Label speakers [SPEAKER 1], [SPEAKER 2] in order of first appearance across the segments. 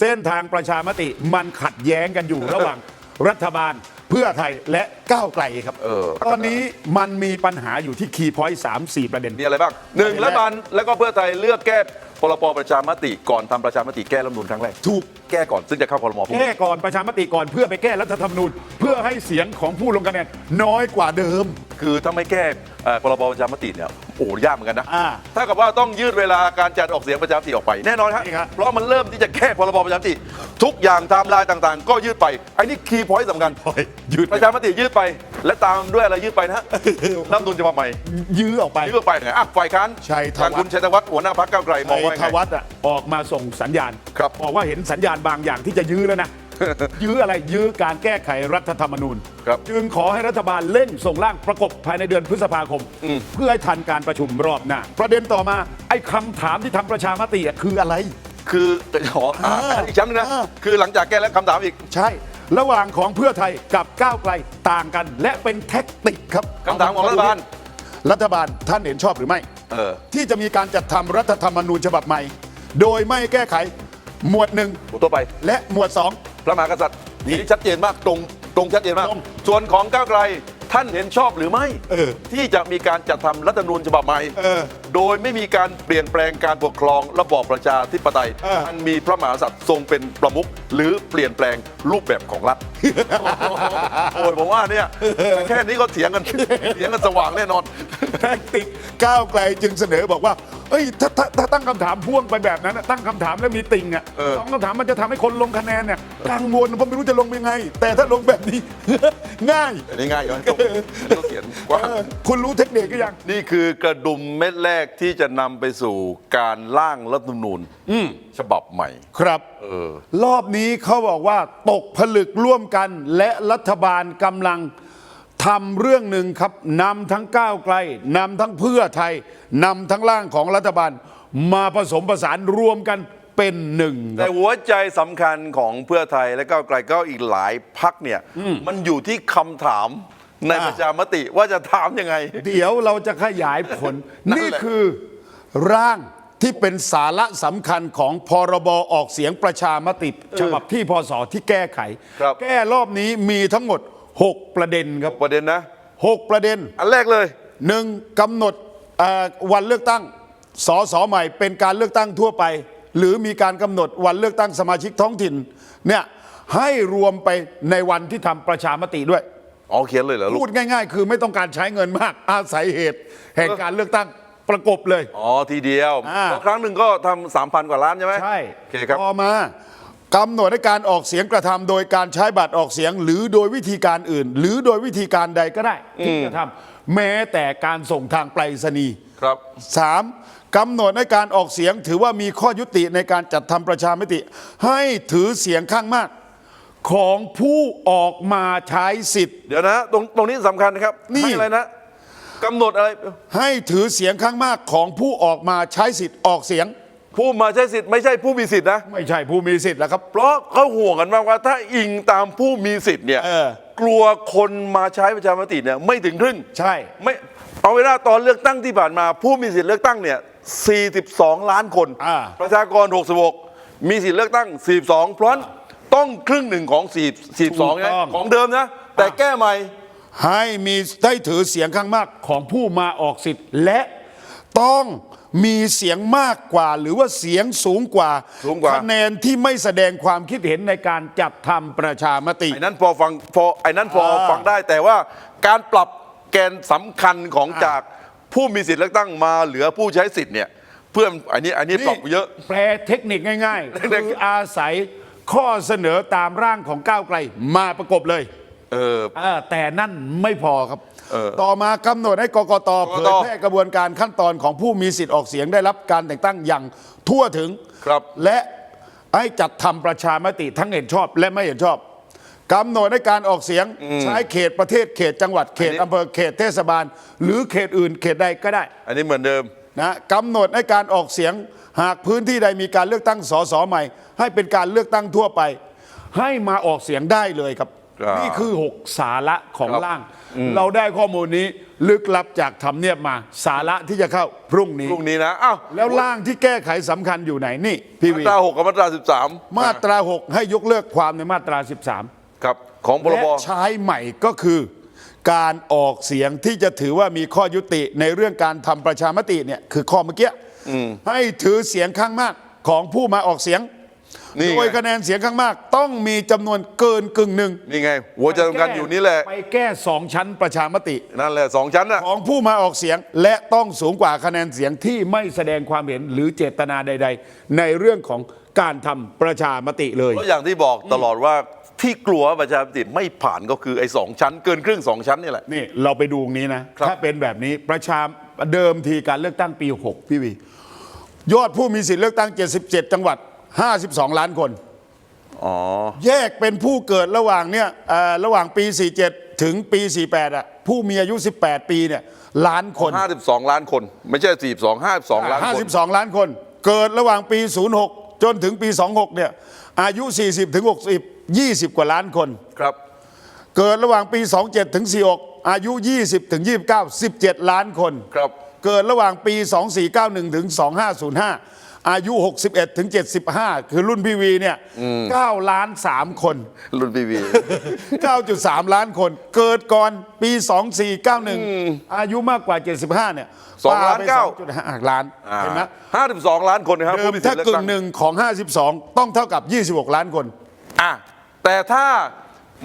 [SPEAKER 1] เส้นทางประชามติมันขัดแย้งกันอยู่ระหว่างรัฐบาลเพื่อไทยและก้าวไกลครับ
[SPEAKER 2] เออ
[SPEAKER 1] ตอนนี้มันมีปัญหาอยู่ที่คีย์พอยต์สามสี่ประเด็น
[SPEAKER 2] มีอะไรบ้างหนึ่ง
[SPEAKER 1] ประเด็นแรก
[SPEAKER 2] รัฐบาลแล้วก็เพื่อไทยเลือกแก้พรบประชามติก่อนทำประชามติแก้รัฐธรรมนูญครั้งแรก
[SPEAKER 1] ถูก
[SPEAKER 2] แก้ก่อนซึ่งจะเข้าครมพรุ่ง
[SPEAKER 1] แก้
[SPEAKER 2] นี้
[SPEAKER 1] ก่อนประชามติก่อนเพื่อไปแก้รัฐธรรมนูญ เพื่อให้เสียงของผู้ลงคะแนนน้อยกว่าเดิม
[SPEAKER 2] คือถ้าไม่แก้เอ่อพรบประชามติเนี่ย โอ้ยากเหมือนกันนะ
[SPEAKER 1] อ่า
[SPEAKER 2] ถ้ากับว่าต้องยืดเวลาการจัดออกเสียงประชามติออกไปแน่นอนครับ
[SPEAKER 1] นี่ครับ
[SPEAKER 2] เพราะมันเริ่มที่จะแก้พรบประชามติทุกอย่างไทม์ไลน์ต่างๆ ก็ยืดไปไอ้นี่คีย์พอยต์สำคัญ
[SPEAKER 1] ยืด
[SPEAKER 2] ประชามติยืดไป และตามด้วยอะไรยืดไปนะฮะรัฐธรรมนูญฉบับใหม่
[SPEAKER 1] ยื้อออกไป
[SPEAKER 2] ยืดไปไงอะฝ่ายค้าน
[SPEAKER 1] ชัยธวัฒน์
[SPEAKER 2] ทางคุณชัยธวัฒน์หัวหน้าพรรคก้าวไกลมอง
[SPEAKER 1] ไอ้
[SPEAKER 2] ว่า
[SPEAKER 1] ท
[SPEAKER 2] ไง
[SPEAKER 1] วัฒน์อะออกมาส่งสัญญาณ
[SPEAKER 2] ครับ
[SPEAKER 1] บอกว่าเห็นสัญญาณบางอย่างที่จะยื้อแล้วนะ ยื้ออะไรยื้อการแก้ไขรัฐธรรมนูญ
[SPEAKER 2] ครับ
[SPEAKER 1] จึงขอให้รัฐบาลเร่งส่งร่างประกบภายในเดือนพฤษภาคมเพื่อให้ทันการประชุมรอบหน้า ประเด็นต่อมาไอ้คำถามที่ทำประชามติอะคืออะไร
[SPEAKER 2] คือขออ่าอีกชั้นหนึงนะ
[SPEAKER 1] อ่า
[SPEAKER 2] คือหลังจากแก้แล้วคำถามอีก
[SPEAKER 1] ใช่ ระหว่างของเพื่อไทยกับก้าวไกลต่างกัน และเป็นแท็กติกครับ
[SPEAKER 2] คำถามของรัฐบาล
[SPEAKER 1] รัฐบาลท่านเห็นชอบหรือไม่
[SPEAKER 2] เออ
[SPEAKER 1] ที่จะมีการจัดทำรัฐธรรมนูญฉบับใหม่ โดยไม่แก้ไขหมวดหนึ่ง
[SPEAKER 2] ผมตัวไป
[SPEAKER 1] และหมวดสอง
[SPEAKER 2] พระมหากษัตริย์
[SPEAKER 1] นี่
[SPEAKER 2] นี่ชัดเจนมากตรงตรงชัดเจนมาก
[SPEAKER 1] ตรง
[SPEAKER 2] ส่วนของก้าวไกลท่านเห็นชอบหรือไม่
[SPEAKER 1] เออ
[SPEAKER 2] ที่จะมีการจัดทำรัฐธรรมนูญฉบับใหม่
[SPEAKER 1] เออ
[SPEAKER 2] โดยไม่มีการเปลี่ยนแปลงการปกครองระบอบประชาธิปไตย
[SPEAKER 1] เออ
[SPEAKER 2] มันมีพระมหากษัตริย์ทรงเป็นประมุขหรือเปลี่ยนแปลงรูปแบบของรัฐ โอ้ยผมว่าเนี่ยแค่นี้ก็เถียงกันเถียงกันสว่างแน่นอน
[SPEAKER 1] แท็กติกก้าวไกลจึงเสนอบอกว่าเอ้ยถ้าถ้าถ้าตั้งคำถามพ่วงไปแบบนั้นน่ะตั้งคำถามแล้วมีติ่งอะ
[SPEAKER 2] เออ
[SPEAKER 1] สองคำถามมันจะทำให้คนลงคะแนนเนี่ยกังวลผมไม่รู้จะลงยังไง แต่ถ้าลงแบบนี้ ง่าย
[SPEAKER 2] อันนี้ง่ายอยู่นะต้องต้องเขียนกว้าง
[SPEAKER 1] เออคุณรู้เทคนิคก็ยัง
[SPEAKER 2] นี่คือกระดุมเม็ดแรกที่จะนำไปสู่การร่างรัฐธรรมนูญฉบับใหม่
[SPEAKER 1] ครับ
[SPEAKER 2] เออ
[SPEAKER 1] รอบนี้เขาบอกว่าตกผลึกร่วมกัน และรัฐบาลกำลังทำเรื่องหนึ่งครับนำทั้งก้าวไกลนำทั้งเพื่อไทยนำทั้งร่างของรัฐบาล มาผสมผสานรวมกันเป็นหนึ่งค
[SPEAKER 2] แต่
[SPEAKER 1] รับ
[SPEAKER 2] หัวใจสำคัญของเพื่อไทยและก้าวไกลก็อีกหลายพักเนี่ย มันอยู่ที่คำถาม ใน
[SPEAKER 1] อ่า
[SPEAKER 2] ประชามติว่าจะถามยังไง
[SPEAKER 1] เดี๋ยวเราจะขยายผล
[SPEAKER 2] นั่นแหละ
[SPEAKER 1] นี่คือร่างที่เป็นสาระสำคัญของพรบออกเสียงประชามติฉบับที่พศที่แก้ไข
[SPEAKER 2] ครับ
[SPEAKER 1] แก้รอบนี้มีทั้งหมด 6 ประเด็นครับ
[SPEAKER 2] ประเด็นนะ
[SPEAKER 1] 6 ประเด็น
[SPEAKER 2] อันแรกเลย
[SPEAKER 1] หนึ่งกำหนดเอ่อวันเลือกตั้งสสใหม่ เป็นการเลือกตั้งทั่วไป หรือมีการกำหนดวันเลือกตั้งสมาชิกท้องถิ่นเนี่ยให้รวมไปในวันที่ทำประชามติด้วย
[SPEAKER 2] อ๋อเขียนเลยเหรอลู
[SPEAKER 1] พู
[SPEAKER 2] ก
[SPEAKER 1] ดง่ายๆ คือไม่ต้องการใช้เงินมาก อาศัยเหตุ แห่งการเลือกตั้งประกบเลย
[SPEAKER 2] อ๋อทีเดียว
[SPEAKER 1] อ่า
[SPEAKER 2] เพราะครั้งหนึ่งก็ทำสามพันกว่าล้านใช่ไหม
[SPEAKER 1] ใช่
[SPEAKER 2] โอเคครับ
[SPEAKER 1] ต่อมากำหนดให้การออกเสียงกระทำโดยการใช้บัตรออกเสียง หรือโดยวิธีการอื่น หรือโดยวิธีการใดก็ได้ที่จะทำแม้แต่การส่งทางไปรษณีย์
[SPEAKER 2] ครับ
[SPEAKER 1] สามกำหนดให้การออกเสียงถือว่ามีข้อยุติในการจัดทำประชามติ ให้ถือเสียงข้างมาก ของผู้ออกมาใช้สิทธิ์
[SPEAKER 2] เดี๋ยวนะ ตรงตรงนี้สำคัญนะครับ
[SPEAKER 1] นี่
[SPEAKER 2] ให้อะไรนะกำหนดอะไร
[SPEAKER 1] ให้ถือเสียงข้างมากของผู้ออกมาใช้สิทธิ์ออกเสียง
[SPEAKER 2] ผู้มาใช้สิทธิ์ไม่ใช่ผู้มีสิทธิ์นะ
[SPEAKER 1] ไม่ใช่ผู้มีสิทธิ์แล้วครับ
[SPEAKER 2] เพราะเขาห่วงกันมากว่าถ้าอิงตามผู้มีสิทธิ์เนี่ย
[SPEAKER 1] เออ
[SPEAKER 2] กลัวคนมาใช้ประชามติเนี่ยไม่ถึงครึ่ง
[SPEAKER 1] ใช่
[SPEAKER 2] ไม่เอาเวลาตอนเลือกตั้งที่ผ่านมา ผู้มีสิทธิ์เลือกตั้งเนี่ย42 ล้านคน
[SPEAKER 1] อ่า
[SPEAKER 2] ประชากร 66 มีสิทธิ์เลือกตั้ง 42 เพราะฉะนั้น ต้องครึ่งหนึ่งของ4 42นะของเดิมนะ แต่แก้ใหม่
[SPEAKER 1] ให้มีได้ถือเสียงข้างมากของผู้มาออกสิทธิ์และต้องมีเสียงมากกว่า หรือว่าเสียงสูงกว่า
[SPEAKER 2] สูงกว่า
[SPEAKER 1] คะแนนที่ไม่แสดงความคิดเห็นในการจัดทำประชามติ
[SPEAKER 2] ไอ้นั้นพอฟังพอไอ้นั้นพอ
[SPEAKER 1] อ่า
[SPEAKER 2] ฟังได้แต่ว่าการปรับแกนสำคัญของ
[SPEAKER 1] อ่า
[SPEAKER 2] จากผู้มีสิทธิ์เลือกตั้งมาเหลือผู้ใช้สิทธิ์เนี่ยเพื่ออันนี้อันนี้ปรับเยอะ
[SPEAKER 1] แปลเทคนิคง่ายๆ คืออาศัย ข้อเสนอตามร่างของก้าวไกลมาประกบเลย
[SPEAKER 2] เออ
[SPEAKER 1] เออแต่นั่นไม่พอครับ
[SPEAKER 2] เออ
[SPEAKER 1] ต่อมากำหนดให้กกต
[SPEAKER 2] ก
[SPEAKER 1] เผ
[SPEAKER 2] ก
[SPEAKER 1] ย
[SPEAKER 2] ต
[SPEAKER 1] แพร่กระบวนการขั้นตอนของผู้มีสิทธิ์ออกเสียงได้รับการแต่งตั้งอย่างทั่วถึง
[SPEAKER 2] ครับ
[SPEAKER 1] และให้จัดทำประชามติทั้งเห็นชอบและไม่เห็นชอบกำหนดให้การออกเสียงใช้เขตประเทศเขตจังหวัดเขต
[SPEAKER 2] อันนี้
[SPEAKER 1] อำเภอเขตเทศบาล หรือเขตอื่นเขตใดก็ได้
[SPEAKER 2] อันนี้เหมือนเดิม
[SPEAKER 1] นะกำหนดให้การออกเสียงหากพื้นที่ใดมีการเลือกตั้งสสใหม่ ให้เป็นการเลือกตั้งทั่วไป ให้มาออกเสียงได้เลยครับ
[SPEAKER 2] อ่านี่
[SPEAKER 1] นี่คือ 6 สาระของ
[SPEAKER 2] ครับ
[SPEAKER 1] ร่าง เราได้ข้อมูลนี้ลึกลับจากทำเนียบมา สาระที่จะเข้าพรุ่งนี้
[SPEAKER 2] พรุ่งนี้นะอ้าว
[SPEAKER 1] แล้วร่างที่แก้ไขสำคัญอยู่ไหนนี่พี่
[SPEAKER 2] มา
[SPEAKER 1] วี
[SPEAKER 2] ตราหกกับมาตราสิบสาม
[SPEAKER 1] มาตรา 6 ให้ยกเลิกความในมาตรา 13
[SPEAKER 2] ครับของพร
[SPEAKER 1] และ
[SPEAKER 2] บ
[SPEAKER 1] ใช้ใหม่ก็คือ การออกเสียงที่จะถือว่ามีข้อยุติในเรื่องการทำประชามติเนี่ยคือข้อเมื่อกี้ให้ถือเสียงข้างมากของผู้มาออกเสียง
[SPEAKER 2] นี่
[SPEAKER 1] โดย
[SPEAKER 2] ไง
[SPEAKER 1] คะแนนเสียงข้างมาก ต้องมีจำนวนเกินกึ่งหนึ่ง
[SPEAKER 2] นี่ไง หัวใจสำคัญอยู่นี่แหละ
[SPEAKER 1] ไปแก้สองชั้นประชามติ
[SPEAKER 2] นั่นแหละสองชั้นน่ะ
[SPEAKER 1] ของผู้มาออกเสียงและต้องสูงกว่าคะแนนเสียงที่ไม่แสดงความเห็นหรือเจตนาใด ๆ ในเรื่องของการทำประชามติเลย
[SPEAKER 2] เพราะอย่างที่บอกตลอดว่า ที่กลัวว่าประชาธิปไตยไม่ผ่านก็คือไอ้สองชั้น เกินครึ่งสองชั้นนี่แหละ
[SPEAKER 1] นี่เราไปดูตรงนี้นะ
[SPEAKER 2] ครับ
[SPEAKER 1] ถ้าเป็นแบบนี้ประชาเดิมทีการเลือกตั้งปี 6 พี่วี ยอดผู้มีสิทธิ์เลือกตั้ง 77 จังหวัด 52 ล้านคน
[SPEAKER 2] อ๋อ
[SPEAKER 1] แยกเป็นผู้เกิดระหว่างเนี่ยเอ่อระหว่างปี 47 ถึงปี 48อะผู้มีอายุ 18 ปีเนี่ยล้านคน
[SPEAKER 2] 52 ล้านคน ไม่ใช่ 42 52 ล้านคน
[SPEAKER 1] 52 ล้านคน เกิดระหว่างปี 06 จนถึงปี 26 เนี่ย อายุ 40 ถึง60 20 กว่าล้านคน
[SPEAKER 2] ครับ
[SPEAKER 1] เกิดระหว่างปี 27 ถึง 46 อายุ 20 ถึง 29 17 ล้านคน
[SPEAKER 2] ครับ
[SPEAKER 1] เกิดระหว่างปี 2491 ถึง 2505 อายุ 61 ถึง 75 คือรุ่นพี่วีเนี่ย9ล้าน 3 คน
[SPEAKER 2] รุ่นพีวี
[SPEAKER 1] 9.3 ล้านคน เกิดก่อนปี 2491 อายุมากกว่า 75 เนี่ย
[SPEAKER 2] สองล้าน
[SPEAKER 1] ปไป
[SPEAKER 2] เก้า
[SPEAKER 1] 2.5ล้านเห็นไหม
[SPEAKER 2] ห้าสิบสองล้านคนนะครับ
[SPEAKER 1] เดิ
[SPEAKER 2] ผู้
[SPEAKER 1] ม
[SPEAKER 2] มีสิท
[SPEAKER 1] ถ้า
[SPEAKER 2] ธิ์เลือก
[SPEAKER 1] กึ่
[SPEAKER 2] ตั้
[SPEAKER 1] ง
[SPEAKER 2] ง
[SPEAKER 1] หนึ่งของ52ต้องเท่ากับ26ล้านคน
[SPEAKER 2] อะ แต่ถ้า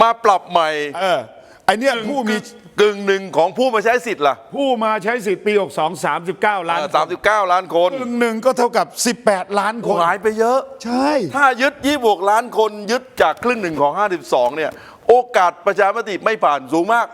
[SPEAKER 2] มาปรับใหม่
[SPEAKER 1] เออไอเนี้ยผู้มี
[SPEAKER 2] กึ่งหนึ่งของผู้มาใช้สิทธิ์ล่ะ
[SPEAKER 1] ผู้มาใช้สิทธิ์ปี 62 39 ล้าน
[SPEAKER 2] สามสิบเก้าล้านคน
[SPEAKER 1] กึ่งหนึ่งก็เท่ากับ 18 ล้านคน
[SPEAKER 2] หายไปเยอะ
[SPEAKER 1] ใช่
[SPEAKER 2] ถ้ายึดยี่บวกล้านคนยึดจากครึ่งหนึ่งของ 52 เนี่ย โอกาสประชามติไม่ผ่านสูงมาก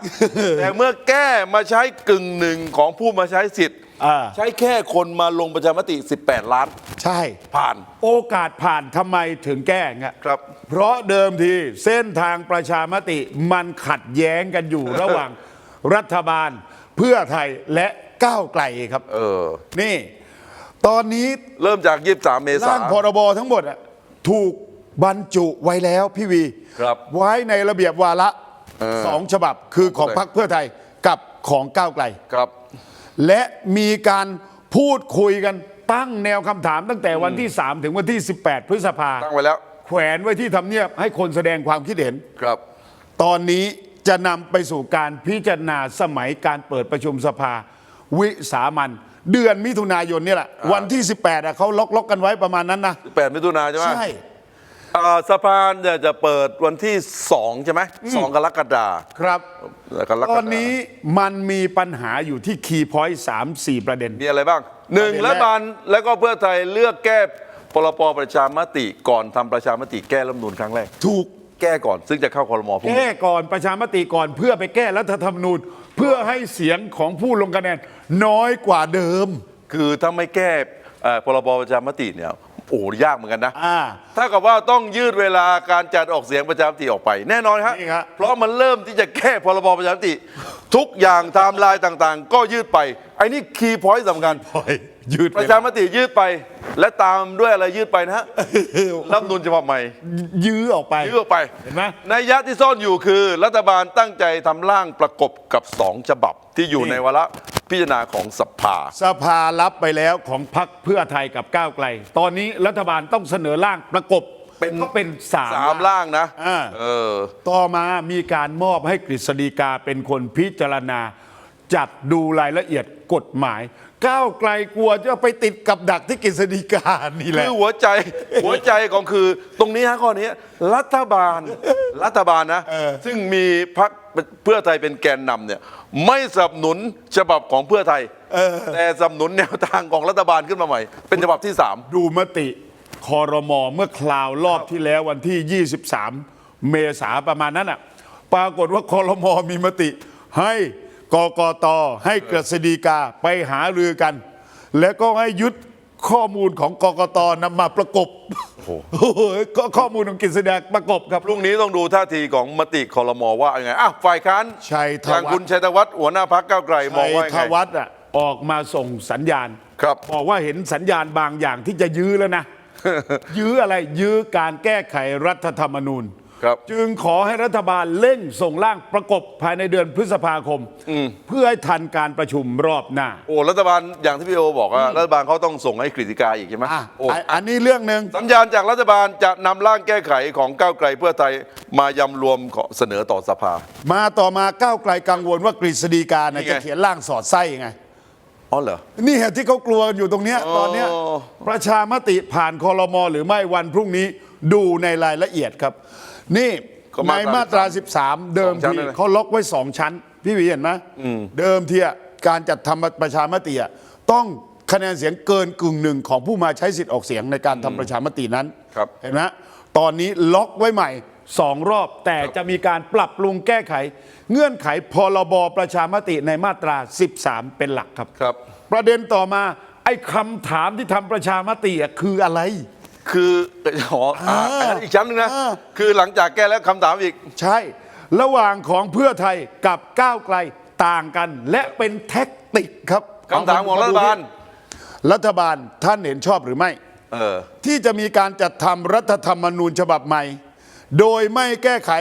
[SPEAKER 2] แต่เมื่อแก้มาใช้กึ่งหนึ่งของผู้มาใช้สิทธิ์
[SPEAKER 1] อ่า
[SPEAKER 2] ใช้แค่คนมาลงประชามติ 18 ล้าน
[SPEAKER 1] ใช่
[SPEAKER 2] ผ่าน
[SPEAKER 1] โอกาสผ่านทำไมถึงแก้งะ
[SPEAKER 2] ครับ
[SPEAKER 1] เพราะเดิมทีเส้นทางประชามติมันขัดแย้งกันอยู่ ระหว่างรัฐบาลเพื่อไทยและก้าวไกลครับ
[SPEAKER 2] เออ
[SPEAKER 1] นี่ ตอนนี้
[SPEAKER 2] เริ่มจาก 23 เมษา
[SPEAKER 1] ร่างพรบทั้งหมดอะถูกบรรจุไว้แล้วพี่วี
[SPEAKER 2] ครับ
[SPEAKER 1] ไว้ในระเบียบวาระสองฉบับคือของพรรคเพื่อไทยกับของก้าวไกล
[SPEAKER 2] ครับ
[SPEAKER 1] และมีการพูดคุยกันตั้งแนวคำถามตั้งแต่วันที่ 3 ถึงวันที่ 18 พฤษภา
[SPEAKER 2] ตั้งไว้แล้ว
[SPEAKER 1] แขวนไว้ที่ทำเนียบให้คนแสดงความคิดเห็น
[SPEAKER 2] ครับ
[SPEAKER 1] ตอนนี้จะนำไปสู่การพิจารณาสมัยการเปิดประชุมสภา วิสามันเดือนมิถุนายนนี่แหละ
[SPEAKER 2] อ่า
[SPEAKER 1] วันที่ 18อะเขาล็อกล็อกกันไว้ประมาณนั้นนะ
[SPEAKER 2] 8มิถุนาใช่ไหม
[SPEAKER 1] ใช่
[SPEAKER 2] อ่าสภาเนี่ยจะเปิดวันที่ 2 ใช่ไหมสองกรกฎา
[SPEAKER 1] ครับ
[SPEAKER 2] กรกฎา
[SPEAKER 1] ตอนนี้มันมีปัญหาอยู่ที่คีย์พอยต์สามสี่ประเด็น
[SPEAKER 2] มีอะไรบ้างหนึ่ง
[SPEAKER 1] ประเด็นแรก
[SPEAKER 2] รัฐบาลแล้วก็เพื่อไทยเลือกแก้พรปประชามติก่อนทำประชามติแก้รัฐธรรมนูญครั้งแรก
[SPEAKER 1] ถูก
[SPEAKER 2] แก้ก่อนซึ่งจะเข้าคอรมอพรุ่ง
[SPEAKER 1] แก้
[SPEAKER 2] นี้
[SPEAKER 1] ก่อนประชามติก่อนเพื่อไปแก้รัฐธรรมนูญ เพื่อให้เสียงของผู้ลงคะแนนน้อยกว่าเดิม
[SPEAKER 2] คือถ้าไม่แก้เอ่อพรบประชามติเนี่ย โอ้ยากเหมือนกันนะ
[SPEAKER 1] อ่า
[SPEAKER 2] ถ้ากับว่าต้องยืดเวลาการจัดออกเสียงประชามติออกไป แน่นอนครับ
[SPEAKER 1] นี่ครับ
[SPEAKER 2] เพราะมันเริ่มที่จะแก้พรบประชามติ ทุกอย่างไทม์ไลน์ต่างๆ ก็ยืดไปไอ้นี่คีย์พอยต์สำคัญ
[SPEAKER 1] ปล่อยยืด
[SPEAKER 2] ประชามติยืดไป และตามด้วยอะไรยืดไปนะฮะรัฐธรรมนูญฉบับใหม่
[SPEAKER 1] ยื้อออกไป
[SPEAKER 2] ยืดออกไป
[SPEAKER 1] เห็นไหม
[SPEAKER 2] ในยยะที่ซ่อนอยู่คือ รัฐบาลตั้งใจทำร่างประกบกับสองฉบับที่อยู่
[SPEAKER 1] นี่
[SPEAKER 2] ในวาระ พิจารณาของสภา
[SPEAKER 1] สภารับไปแล้วของพรรคเพื่อไทยกับก้าวไกล ตอนนี้รัฐบาลต้องเสนอร่างประกบ
[SPEAKER 2] เป็น
[SPEAKER 1] ก็เป็นสาม
[SPEAKER 2] สามร่างนะ
[SPEAKER 1] อ่า
[SPEAKER 2] เออ
[SPEAKER 1] ต่อมามีการมอบให้กฤษฎีกาเป็นคนพิจารณา จัดดูรายละเอียดกฎหมาย ก้าวไกลกลัวจะไปติดกับดักที่กฤษฎีกานี่แห
[SPEAKER 2] คื
[SPEAKER 1] ละ
[SPEAKER 2] อหัวใจ หัวใจของคือตรงนี้ฮะข้อนี้ รัฐบาลรัฐบาลนะ
[SPEAKER 1] เออ
[SPEAKER 2] ซึ่งมีพรรค เพื่อไทยเป็นแกนนำเนี่ยไม่สนับสนุนฉบับของเพื่อไทยแต่สนับสนุนแนวทางของรัฐบาลขึ้นมาใหม่ เป็นฉบับที่สาม
[SPEAKER 1] ดูมติคอรมอเมื่อคราวรอบที่แล้ววันที่ 23 เมษาประมาณนั้นอะ ปรากฏว่าคอรมอมีมติ ให้กกตให้กฤษฎีกาไปหารือกัน แล้วก็ให้ยึด ข้อมูลของกกตนำมาประกบโอ้โหก็ข้อมูลของกฤษฎีกาประกบครับ
[SPEAKER 2] พรุ่งนี้ต้องดูท่าทีของมติคอรมอว่ายังไงอะฝ่ายค้าน
[SPEAKER 1] ชัยธ
[SPEAKER 2] อย่าง
[SPEAKER 1] วั
[SPEAKER 2] คุ
[SPEAKER 1] ฒ
[SPEAKER 2] ณ
[SPEAKER 1] น์
[SPEAKER 2] ชัยธวัฒน์หัวหน้าพักก้าวไกลมอง
[SPEAKER 1] ชัย
[SPEAKER 2] ว่ายัง
[SPEAKER 1] ธ
[SPEAKER 2] ไง
[SPEAKER 1] วัฒน์อะออกมาส่งสัญญาณ
[SPEAKER 2] ครับ
[SPEAKER 1] บอกว่าเห็นสัญญาณบางอย่างที่จะยื้อแล้วนะ ยื้ออะไรยื้อการแก้ไขรัฐธรรมนูญ
[SPEAKER 2] ครับ
[SPEAKER 1] จึงขอให้รัฐบาลเร่งส่งร่างประกบภายในเดือนพฤษภาคม เพื่อให้ทันการประชุมรอบหน้า
[SPEAKER 2] โอ้รัฐบาลอย่างที่พี่โอบอกว่ารัฐบาลเขาต้องส่งให้กฤษฎีกาอีกใช่ไหม
[SPEAKER 1] อะ
[SPEAKER 2] โอ้
[SPEAKER 1] อันอันนี้เรื่องหนึ่ง
[SPEAKER 2] สัญญาณจากรัฐบาลจะนำร่างแก้ไขของก้าวไกลเพื่อไทยมายำรวมขอเสนอต่อสภา
[SPEAKER 1] มาต่อมาก้าวไกลกังวลว่ากฤษฎีกาเนี่ย
[SPEAKER 2] นี่ไง
[SPEAKER 1] จะเขียนร่างสอดไส้ไง
[SPEAKER 2] อ๋อเหรอ
[SPEAKER 1] นี่เหตุที่เขากลัวกันอยู่ตรงเนี้ย
[SPEAKER 2] อ๋อ
[SPEAKER 1] ตอนเนี้ยประชามติผ่านคอรมอหรือไม่วันพรุ่งนี้ดูในรายละเอียดครับ นี่
[SPEAKER 2] ก็
[SPEAKER 1] ใน
[SPEAKER 2] มาตรา
[SPEAKER 1] มาตรา 13 เดิม
[SPEAKER 2] สองชั้น
[SPEAKER 1] ที
[SPEAKER 2] เลยนะ
[SPEAKER 1] เขาล็อกไว้สองชั้น พี่วีเห็นไหมเดิมทีอะการจัดทำประชามติอะต้องคะแนนเสียงเกินกึ่งหนึ่งของผู้มาใช้สิทธิ์ออกเสียงในการทำประชามตินั้น
[SPEAKER 2] ครับ
[SPEAKER 1] เห็นไหมตอนนี้ล็อกไว้ใหม่ สองรอบแต่จะมีการปรับปรุงแก้ไข เงื่อนไขพรบประชามติในมาตรา 13 เป็นหลักครับ
[SPEAKER 2] ครับ
[SPEAKER 1] ประเด็นต่อมาไอ้คำถามที่ทำประชามติอะคืออะไร
[SPEAKER 2] คืออ๋ออ่าอันนั้นอีกชั้นหนึงนะ
[SPEAKER 1] อ่า
[SPEAKER 2] คือหลังจากแก้แล้วคำถามอีก
[SPEAKER 1] ใช่ ระหว่างของเพื่อไทยกับก้าวไกลต่างกัน และเป็นแท็กติกครับ
[SPEAKER 2] คำถามของรัฐบาล
[SPEAKER 1] รัฐบาลท่านเห็นชอบหรือไม่
[SPEAKER 2] เออ
[SPEAKER 1] ที่จะมีการจัดทำรัฐธรรมนูญฉบับใหม่ โดยไม่แก้ไข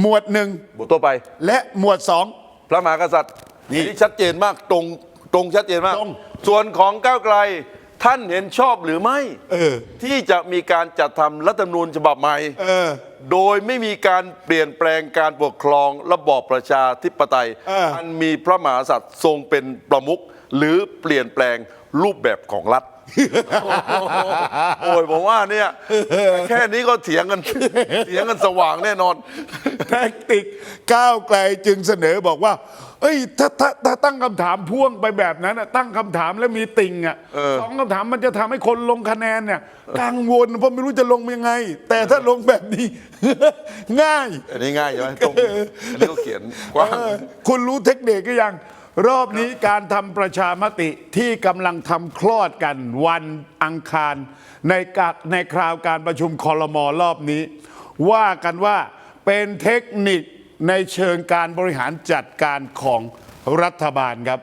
[SPEAKER 1] หมวดหนึ่ง
[SPEAKER 2] บทตัวไป
[SPEAKER 1] และหมวดสอง
[SPEAKER 2] พระมหากษัตริย์
[SPEAKER 1] นี่
[SPEAKER 2] นี่ชัดเจนมากตรงตรงชัดเจนมาก
[SPEAKER 1] ตรง
[SPEAKER 2] ส่วนของก้าวไกลท่านเห็นชอบหรือไม่
[SPEAKER 1] เออ
[SPEAKER 2] ที่จะมีการจัดทำรัฐธรรมนูญฉบับใหม่
[SPEAKER 1] เออ
[SPEAKER 2] โดยไม่มีการเปลี่ยนแปลงการปกครองระบอบประชาธิปไตย
[SPEAKER 1] เอออั
[SPEAKER 2] นมีพระมหากษัตริย์ทรงเป็นประมุขหรือเปลี่ยนแปลงรูปแบบของรัฐ โอ้ยผมว่าเนี่ยแค่นี้ก็เถียงกันเถียงกันสว่างแน่นอน
[SPEAKER 1] แท็กติกก้าวไกลจึงเสนอบอกว่า เอ้ยถ้าถ้าถ้าตั้งคำถามพ่วงไปแบบนั้นอะตั้งคำถามแล้วมีติ่งอะ
[SPEAKER 2] เออ
[SPEAKER 1] สองคำถามมันจะทำให้คนลงคะแนนเนี่ยกังวลเพราะไม่รู้จะลงยังไง แต่ถ้าลงแบบนี้ ง่าย
[SPEAKER 2] อันนี้ง่ายใช่ไหมตรงอันนี้ก็เขียนกว้าง
[SPEAKER 1] เออคุณรู้เทคนิคก็ยัง รอบนี้การทำประชามติที่กำลังทำคลอดกันวันอังคาร ในกะในคราวการประชุมคอรมอรอบนี้ ว่ากันว่าเป็นเทคนิคในเชิงการบริหารจัดการของรัฐบาลครับ